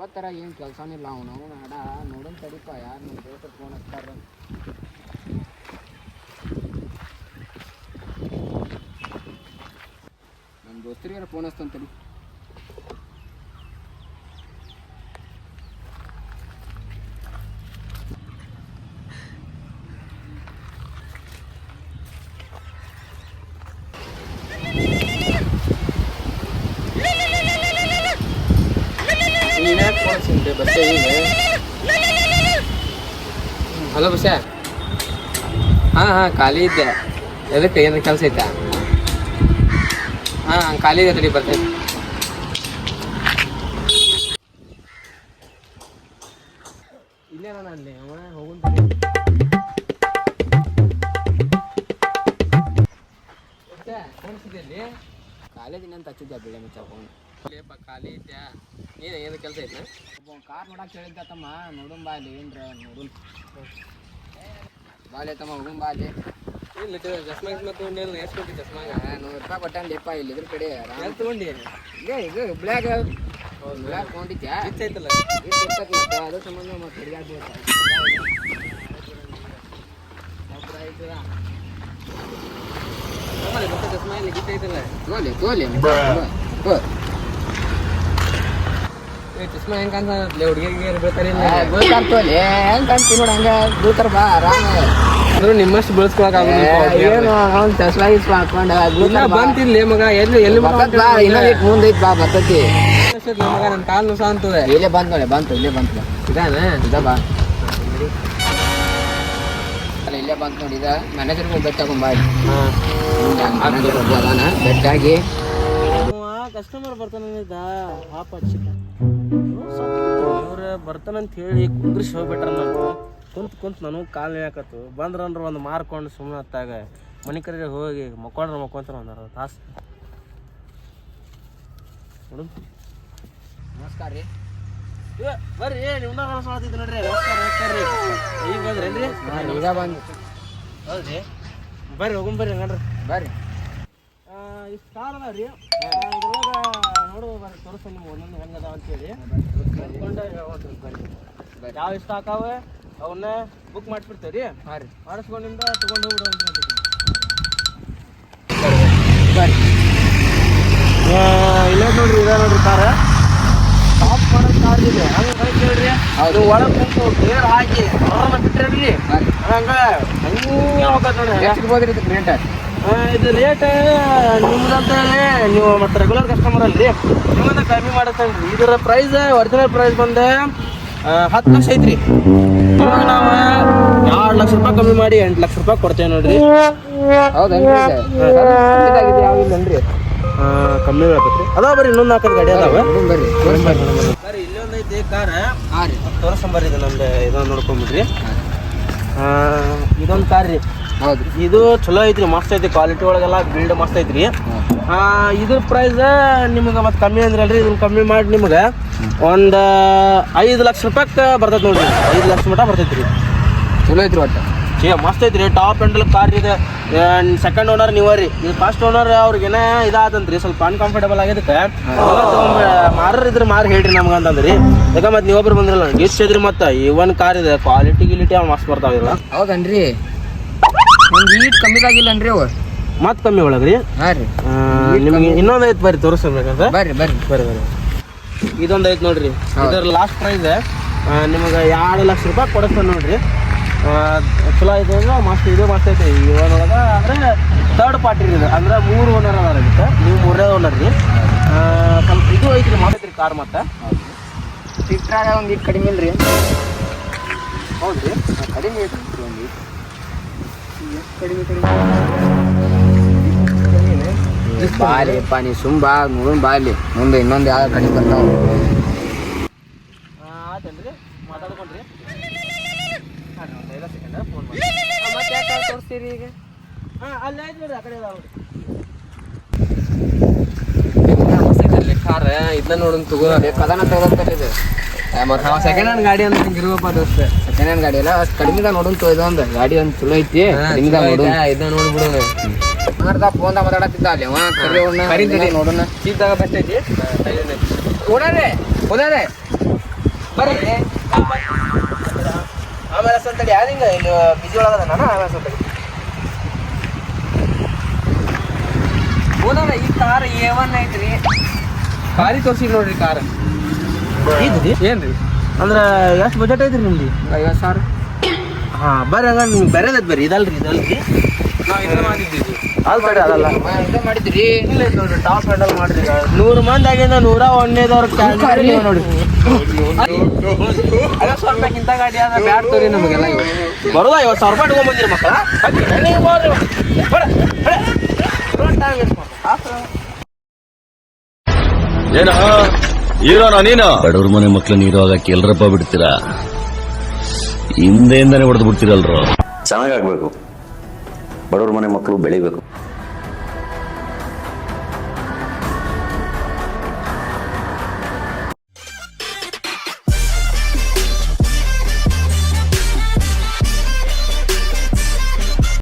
ಇವತ್ತರ ಏನು ಕೆಲಸನೇ ಇಲ್ಲ ಅವನು. ಅವನು ಅಡ ನೋಡೋಣ ತಡಿಪ, ಯಾರು ನಮ್ಮ ದೋಸ್ತರು ಫೋನ್ ಹಚ್ತಾರ ನಮ್ಮ ದೋಸ್ತರಿಗೆ ಫೋನ್ ಹಚ್ತಾನ ಹಚ್ಚಿದ್ದೆ ಬಸ್ಸೇ ಹಲೋ ಬಸ್ಸ ಹಾಂ ಹಾಂ ಖಾಲಿ ಇದ್ದೆ. ಎದಕ್ಕೆ ಏನಾರ ಕೆಲಸ ಐತಾ? ಹಾಂ ಖಾಲಿ ಇದೆ ತಡಿ ಬರ್ತೇನೆ. ಇಲ್ಲೇ ನಾನು ಅಲ್ಲಿ ಅವ. ಬಸ್ಸ, ಫೋನ್ ಹಚ್ಚಿದ್ದೆ ಬೆಳೆ ಅಲ್ಲೇಪ್ಪ ಖಾಲಿ ಇದ್ಯಾ? ಏನು ಏನು ಕೆಲಸ ಐತೆ? ಒಬ್ಬ ಕಾರ್ ನೋಡಕ್ಕೆ ಹೇಳಿದ್ದ ತಮ್ಮ ನೋಡುನ್ ಬಾ ಅಲ್ಲಿ ಏನ್ರ ನೋಡುನ್ ಬಾಲೆ ತಮ್ಮ ಹುಡುಗ ಬಾ ಅಲ್ಲಿ. ಇಲ್ಲ ಚಸ್ಮಾ ಗಿಸ್ಮಾ ತಗೊಂಡಿಲ್ಲ ಎಷ್ಟು ಕೊಟ್ಟಿ ಚಸ್ಮಾಗ ನೂರು ರೂಪಾಯಿ ಕೊಟ್ಟಂಡಿಪ್ಪ ಇಲ್ಲಿ ಇದ್ರ ಕಡೆ ಎಲ್ಲಿ ತಗೊಂಡಿ ಇದೇ ಇದು ಬ್ಲ್ಯಾಕ್. ಬ್ಲ್ಯಾಕ್ ತೊಗೊಂಡಿದ್ಯಾ? ಇತ್ತೈತಲ್ಲ ಮತ್ತೆ ಅದ್ರ ಸಂಬಂಧ ಮತ್ತೆ ಹಿಡಿಯಾಕ ಆಮೇಲೆ ಮತ್ತೆ ಚಸ್ಮಾ ಇಲ್ಲಿ ಗಿತ್ತೈತಲ್ಲ ತೋಲಿ ತೋಲಿ ಏ ಚಸ್ಮಾ ಹೆಂಗ್ ಕಾಣ್ತಾನೆ ಹುಡುಗಿಗೆ ಬೀಳ್ತಾರಿಲ್ಲ ಬೀಳ್ತಾರ ತೋಲಿ ಹೆಂಗ್ ಕಾಣ್ತಿ ನೋಡ ಹಂಗ. ಬೀಳ್ತಾರ ಬಾ ಆರಾಮ. ಅಂದ್ರೂ ನಿಮ್ಮಷ್ಟು ಬೆಳೆಸ್ಕೊಳಕ್ ಏನು ಅವ್ನು ಚಸ್ಮಾ ಗಿಸ್ಮಾ ಹಾಕೊಂಡ ಇಲ್ಲ ಬೀಳ್ತಾರ ಬಾ ಬಂತಿಲ್ಲ ಮಗ. ಎಲ್ಲಿ ಎಲ್ಲಿ ಬಾ ಇನ್ನೊಂದು ಬಾ ಬರ್ತೈತಿ. ಮಗ ನನ್ನ ಕಾಲು ನುಸ ಅಂತದೆ. ಇಲ್ಲೇ ನೋಡಿ ಬಂತು ಇಲ್ಲೇ ಬಂತು ಇದಾನೆ? ಇದ ಬಾ. ಇಲ್ಲೇ ಬಂತು ನೋಡಿ ಇದ ಮ್ಯಾನೇಜರ್ಗೆ ಬೆಟ್ಟ ಬಾ. ಮ್ಯಾನೇಜರ್ ಒಬ್ಬ ಅದಾನ ಬೆಟ್ಟಾಗಿ ಕಸ್ಟಮರ್ ಬರ್ತಾನಿದ್ದ ಪಾಪ ಚಿಕ್ಕ. ಇವ್ರು ಬರ್ತಾನಂತ ಹೇಳಿ ಕುಂದ್ರಿಸಿ ಹೋಗ್ಬಿಟ್ರ ನಾನು. ಕುಂತ್ ಕುಂತ ನಾನು ಕಾಲು ಯಾಕತ್ತು ಬಂದ್ರಂದ್ರ ಒಂದು ಮಾರ್ಕೊಂಡು ಸುಮ್ಮನೆ ಹತ್ತಾಗ ಮನೆ ಕಡೆ ಹೋಗಿ ಮಕ್ಕೊಂಡ್ರೆ ಮಕ್ಕೊಂತಾರೆ ಒಂದು ತಾಸು. ನೋಡು. ನಮಸ್ಕಾರ ರೀ. ಬರ್ರಿ ನೀವು ನೋಡ್ರಿ. ನಮಸ್ಕಾರ ನಮಸ್ಕಾರ ರೀ. ಈಗ ಬಂದ್ರೇನ್ರಿ ಈಗ ಬಂದು ಹೌದ್ರಿ. ಬರ್ರಿ ಹೋಗ್ರಿ ಬರ್ರಿ ಇಷ್ಟ ಬರ್ರಿ. ಇಷ್ಟು ಅದ ರೀ ಇದ್ರೊಳಗೆ ನೋಡು ಬರ್ರಿ ತೋರಿಸ ನಿಮ್ಗೆ ಒಂದೊಂದು ಹೆಂಗೆ ಅದಾವ ಅಂತೇಳಿ ಯಾವ ಇಷ್ಟ ಹಾಕಾವೆ ಅವನ್ನ ಬುಕ್ ಮಾಡಿಬಿಡ್ತೇವೆ ರೀ ಹಾಂ ರೀ. ಮಾಡಿಸ್ಕೊಂಡಿಂದ ತೊಗೊಂಡು ಹೋಗ್ಬಿಡು ಬರ್ರಿ ಇಲ್ಲ ನೋಡ್ರಿ ಇದೆ ನೋಡ್ರಿ ಕಾರ ಸ್ಟಾಪ್ ಮಾಡೋ ಕಾರ್ ಇದೆ. ಹಂಗೆ ಕೇಳ್ರಿ. ಅದು ಒಳಗೆ ಕುಂತು ಗೇರ್ ಹಾಕಿ. ಹೊರನ ಬಿಟ್ರಿ ರೀ ಹಂಗ ಹಂಗೆ ಹೋಗತ್ ನೋಡಿ. ಎಷ್ಟು ಇರ್ಬೋದ್ರಿ ಇದಕ್ಕೆ ರೇಟ್ ಆ, ಇದು ರೇಟ್ ನಿಮ್ದಂತೇಳಿ ನೀವು ಮತ್ತೆ ರೆಗ್ಯುಲರ್ ಕಸ್ಟಮರ್ ಅಲ್ರಿ? ನಿಮ್ಮನ್ನ ಕಮ್ಮಿ ಮಾಡತ್ತನ್ರಿ. ಇದರ ಪ್ರೈಸ್ ಒರಿಜಿನಲ್ ಪ್ರೈಸ್ ಬಂದು ಹತ್ತು ಲಕ್ಷ ಐತ್ರಿ. ಇವಾಗ ನಾವು ಎರಡು ಲಕ್ಷ ರೂಪಾಯಿ ಕಮ್ಮಿ ಮಾಡಿ ಎಂಟು ಲಕ್ಷ ರೂಪಾಯಿ ಕೊಡ್ತೇವೆ ನೋಡ್ರಿ. ಹೌದೇನ್ರಿ ಕಮ್ಮಿ ಆಗತ್ರಿ ಅದಾವ ಬರ್ರಿ ಇನ್ನೊಂದು ನಾಲ್ಕು ಗಾಡಿ ಅದಾವ. ಬರ್ರಿ. ಇಲ್ಲೊಂದು ಐತಿ ಕಾರ್. ತೋರಿಸ್ಕೊಂಬರ್ರಿ ಇದು ನಮ್ದು ಇದೊಂದು ನೋಡ್ಕೊಂಬಿಡ್ರಿ ಇದೊಂದು ಕಾರ್ ರೀ. ಇದು ಚಲೋ ಐತ್ರಿ ಮಸ್ತ್ ಐತಿ ಕ್ವಾಲಿಟಿ ಒಳಗೆಲ್ಲ ಬಿಲ್ಡ್ ಮಸ್ತ್ ಐತ್ರಿ. ಆ, ಇದ್ರ ಪ್ರೈಸ್ ನಿಮ್ಗೆ ಮತ್ತೆ ಕಮ್ಮಿ ಅಂದ್ರೆ ಅಲ್ರಿ ಇದನ್ನ ಕಮ್ಮಿ ಮಾಡಿ ನಿಮ್ಗೆ. ಒಂದು ಐದು ಲಕ್ಷ ರೂಪಾಯಿಗೆ ಬರ್ತೈತೆ ನೋಡ್ರಿ. ಐದು ಲಕ್ಷ ಮಟ ಬರ್ತೈತೆ ರೀ ಚಲೋ ಐತ್ರಿ ಒಟ್ಟು. ಏ ಮಸ್ತ್ ಐತ್ರಿ ಟಾಪ್ ಎಂಡಲ್ ಕಾರ್ ಇದೆ ಸೆಕೆಂಡ್ ಓನರ್ ನೀವು ರೀ ಇದು ಫಸ್ಟ್ ಓನರ್ ಅವ್ರಿಗೇನೇ ಇದಾದಂತ್ರಿ ಸ್ವಲ್ಪ ಅನ್ಕಂಫರ್ಟೇಬಲ್ ಆಗಿದ್ದಕ್ಕೆ. ಮಾರರ್ ಇದ್ರೆ ಮಾರು ಹೇಳ್ರಿ ನಮ್ಗೆ ಅಂತಂದ್ರಿ. ಯಾಕ ಮತ್ತೆ ನೀವೊಬ್ರು ಬಂದ್ರಲ್ಲ ಗಿಫ್ಟ್ ಇದ್ರಿ ಮತ್ತೆ ಇವನ್ ಕಾರ್ ಇದೆ ಕ್ವಾಲಿಟಿ ಗಿಲಿಟಿ ಅವ್ ಮಸ್ತ್ ಬರ್ತಾವಿಲ್ಲ ಹೌದನ್ರಿ ಒಂದು ಈಟ್ ಕಮ್ಮಿದಾಗಿಲ್ಲನ್ರಿ ಅವು ಮತ್ತೆ ಕಮ್ಮಿ ಒಳಗ್ರಿ? ಹಾಂ ರೀ. ನಿಮಗೆ ಇನ್ನೊಂದು ಐತೆ ಬರ್ರಿ ತೋರಿಸ್ಬೇಕಂತ ಬರ್ರಿ ಬರ್ರಿ. ಬರ್ರಿ ಬರ್ರಿ. ಇದೊಂದು ಐತೆ ನೋಡ್ರಿ. ಇದರ ಲಾಸ್ಟ್ ಪ್ರೈಸ್ ನಿಮಗೆ ಎರಡು ಲಕ್ಷ ರೂಪಾಯಿ ಕೊಡುತ್ತೆ ನೋಡ್ರಿ. ಚಲೋ ಐತೆ ಅಂದ್ರೆ ಮಸ್ತ್ ಇದು ಮಸ್ತ್ ಐತೆ ಒಳಗೆ ಅಂದ್ರೆ ಥರ್ಡ್ ಪಾರ್ಟಿ ಇದು. ಅಂದ್ರೆ ಮೂರು ಓನರ್ ಅದಾರ ಇದಕ್ಕೆ. ನೀವು ಮೂರನೇ ಓನರ್ ರೀ. ಸ್ವಲ್ಪ ಇದು ಐತ್ರಿ ಮಾಡೈತ್ರಿ ಕಾರ್ ಮತ್ತೆ. ಸಿಟ್ರಾಗ ಒಂದು ಈಟ್ ಕಡಿಮೆ ಇಲ್ರಿ. ಹೌದ್ರಿ. ಕಡಿಮೆ ಐತ್ರಿ ಒಂದು ಬಾಲಿ ಪಾನಿ ಸುಂಬಾ ನೋಡೋಣ ಬಾಲಿ. ಮುಂದೆ ಇನ್ನೊಂದು ಯಾವ ಕಡೆ ಬರ್ತಾವ ಇದನ್ನ ನೋಡೋಣ ತಗೋ ಕದನ ತಗೋತಾರೆ ಇದು ಸೆಕೆಂಡ್ ಹ್ಯಾಂಡ್ ಗಾಡಿ ಅಂತ ಹಿಂಗಿರುವಪ್ಪ ದೋಸ್ತ. ಸೆಕೆಂಡ್ ಹ್ಯಾಂಡ್ ಗಾಡಿ ಅಷ್ಟು ತೋ ಇದೊಂದು ಗಾಡಿ ಒಂದು ಚಲೋ ಐತಿ ನೋಡೋಣ ಇದನ್ನ ನೋಡ್ಬಿಡು ಮಾಡ್ದ ಫೋನ್ದಾಗ ಮಾತಾಡತ್ತಿದ್ದ ಅಲ್ಲಿ ಅವ ಕರಿ ಅವ್ನ ಕರಿ ತಡಿ. ನೋಡೋಣ ಚೀಪ್ದಾಗ ಬೆಸ್ಟ್ ಐತಿ. ಓಡಾರೆ ಓಡಾರೆ ಬರ್ರಿ. ಆಮೇಲೆ ಸಂತಡಿ ಯಾರು ಹಿಂಗ ಇಲ್ಲಿ ಬಿಜಿ ಒಳಗದ ನಾನು ಆಮೇಲೆ ಸಂತಡಿ ಓನರ ಈ ಕಾರ್ ಎ ಒನ್ ಐತ್ರಿ. ಕಾರಿ ತೋರ್ಸಿ ನೋಡ್ರಿ ಕಾರ್ ಇದ್ರಿ ರೀ ಅಂದ್ರೆ ಎಷ್ಟು ಬಜೆಟ್ ಐತ್ರಿ ನಿಮ್ದು ಐವತ್ತು ಸಾವಿರ ಹಾ ಬರ್ರಿ ಹಂಗ ನಿಮ್ಗೆ ಬೇರೆದೈತೆ ಬರ್ರಿ ಇದಲ್ರಿ ಇದಲ್ರಿ ನಾವು ಇದನ್ನ ಮಾಡಿದ್ದೀವಿ ಅದು ಬೇಡ ಅದಲ್ಲ ಇದು ಮಾಡಿದ್ರಿ ಇಲ್ಲ ನೋಡ್ರಿ ಟಾಪ್ ಹ್ಯಾಂಡಲ್ ಈಗ ನೂರು ಮಂದಿ ಆಗಿಂದ ನೂರ ಒಂದೇದವ್ರ ನೋಡಿ ಐವತ್ತು ಸಾವಿರ ರೂಪಾಯಿಗಿಂತ ಗಾಡಿ ಬ್ಯಾಡ್ ತೋರಿ ನಮಗೆಲ್ಲ ಬರೋದ ಐವತ್ತು ಸಾವಿರ ರೂಪಾಯಿ ಇಟ್ಕೊಂಡ್ ಬಂದಿರಿ ಮಕ್ಕಳ ಏನ ಹೀರೋನ ನೀನು? ಬಡವ್ರ ಮನೆ ಮಕ್ಳನ್ನ ಹೀರೋ ಆಗಕ್ಕೆ ಎಲ್ರಪ್ಪ ಬಿಡ್ತೀರಾ? ಹಿಂದೆಯಿಂದಾನೆ ಹೊಡೆದು ಬಿಡ್ತೀರಲ್ರು? ಚೆನ್ನಾಗಾಗ್ಬೇಕು. ಬಡವ್ರ ಮನೆ ಮಕ್ಕಳು ಬೆಳಿಬೇಕು.